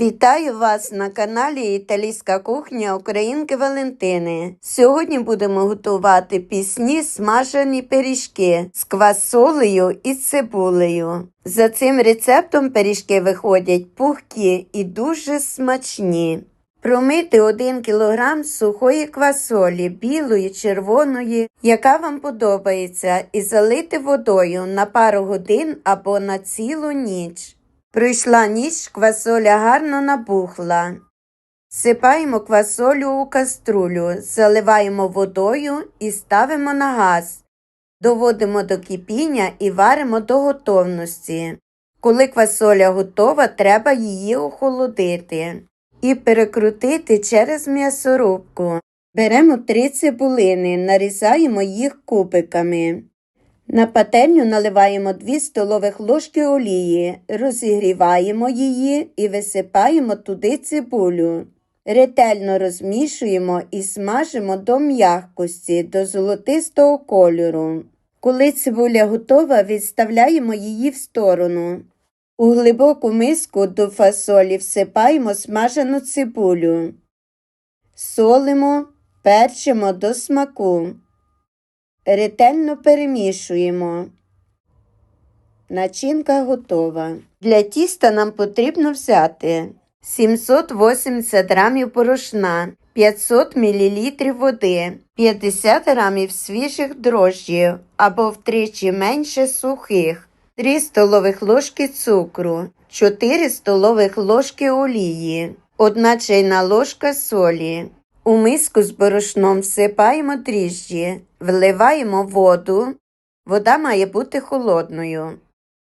Вітаю вас на каналі Італійська кухня Українки Валентини. Сьогодні будемо готувати пісні смажені пиріжки з квасолею і цибулею. За цим рецептом пиріжки виходять пухкі і дуже смачні. Промити 1 кг сухої квасолі, білої, червоної, яка вам подобається, і залити водою на пару годин або на цілу ніч. Пройшла ніч, квасоля гарно набухла. Сипаємо квасолю у каструлю, заливаємо водою і ставимо на газ. Доводимо до кипіння і варимо до готовності. Коли квасоля готова, треба її охолодити і перекрутити через м'ясорубку. Беремо три цибулини, нарізаємо їх кубиками. На пательню наливаємо 2 столових ложки олії, розігріваємо її і висипаємо туди цибулю. Ретельно розмішуємо і смажимо до м'якості, до золотистого кольору. Коли цибуля готова, відставляємо її в сторону. У глибоку миску до фасолі всипаємо смажену цибулю. Солимо, перчимо до смаку. Ретельно перемішуємо. Начинка готова. Для тіста нам потрібно взяти 780 грамів порошна, 500 мл води, 50 грамів свіжих дрожжів або втричі менше сухих, 3 столових ложки цукру, 4 столових ложки олії, 1 чайна ложка солі. У миску з борошном всипаємо дріжджі, вливаємо воду. Вода має бути холодною.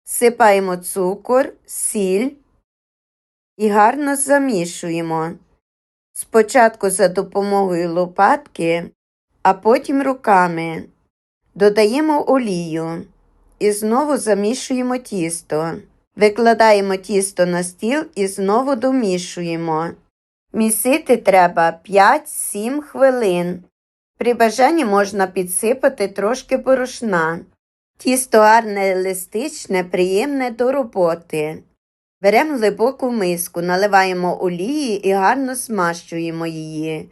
Всипаємо цукор, сіль і гарно замішуємо. Спочатку за допомогою лопатки, а потім руками. Додаємо олію і знову замішуємо тісто. Викладаємо тісто на стіл і знову домішуємо. Місити треба 5-7 хвилин. При бажанні можна підсипати трошки борошна. Тісто гарне еластичне, приємне до роботи. Беремо глибоку миску, наливаємо олії і гарно смащуємо її.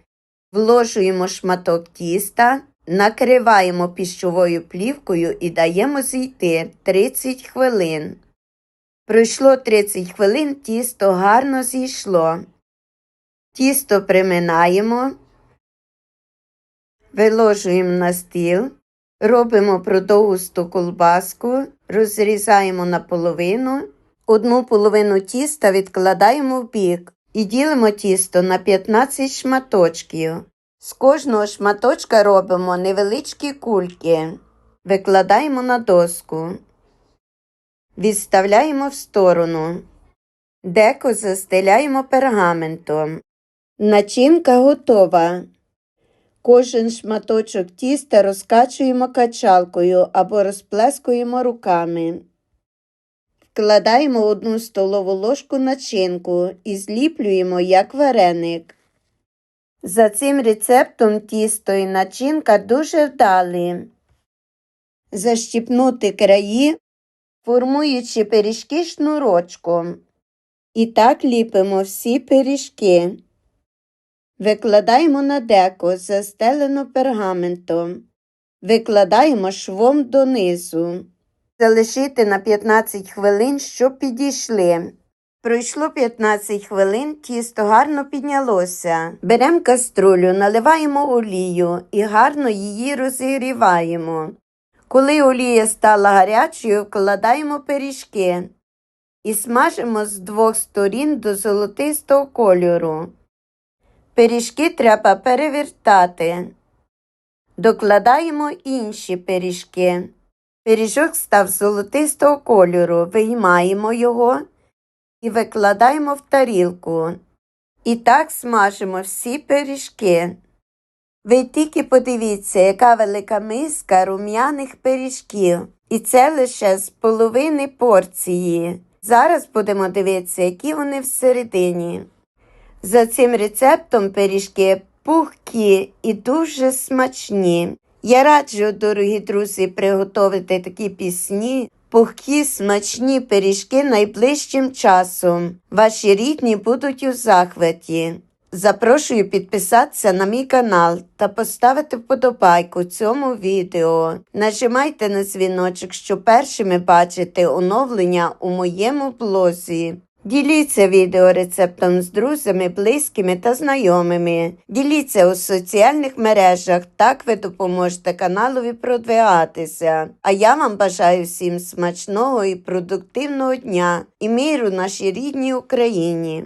Вложуємо шматок тіста, накриваємо піщовою плівкою і даємо зійти 30 хвилин. Пройшло 30 хвилин, тісто гарно зійшло. Тісто приминаємо, виложуємо на стіл, робимо продовгусту колбаску, розрізаємо на половину, одну половину тіста відкладаємо в бік і ділимо тісто на 15 шматочків. З кожного шматочка робимо невеличкі кульки, викладаємо на доску, відставляємо в сторону. Деко застеляємо пергаментом. Начинка готова. Кожен шматочок тіста розкачуємо качалкою або розплескуємо руками. Вкладаємо одну столову ложку начинку і зліплюємо як вареник. За цим рецептом тісто і начинка дуже вдалі. Защіпнути краї, формуючи пиріжки шнурочком. І так ліпимо всі пиріжки. Викладаємо на деко, застелено пергаментом. Викладаємо швом донизу. Залишити на 15 хвилин, щоб підійшли. Пройшло 15 хвилин, тісто гарно піднялося. Беремо каструлю, наливаємо олію і гарно її розігріваємо. Коли олія стала гарячою, вкладаємо пиріжки і смажимо з двох сторін до золотистого кольору. Пиріжки треба перевертати. Докладаємо інші пиріжки. Пиріжок став золотистого кольору, виймаємо його і викладаємо в тарілку. І так смажимо всі пиріжки. Ви тільки подивіться, яка велика миска рум'яних пиріжків. І це лише з половини порції. Зараз будемо дивитися, які вони всередині. За цим рецептом пиріжки пухкі і дуже смачні. Я раджу, дорогі друзі, приготувати такі пісні пухкі смачні пиріжки найближчим часом. Ваші рідні будуть у захваті. Запрошую підписатися на мій канал та поставити вподобайку цьому відео. Нажимайте на дзвіночок, щоб першими бачити оновлення у моєму блозі. Діліться відеорецептом з друзями, близькими та знайомими. Діліться у соціальних мережах, так ви допоможете каналові продвигатися. А я вам бажаю всім смачного і продуктивного дня і миру нашій рідній Україні.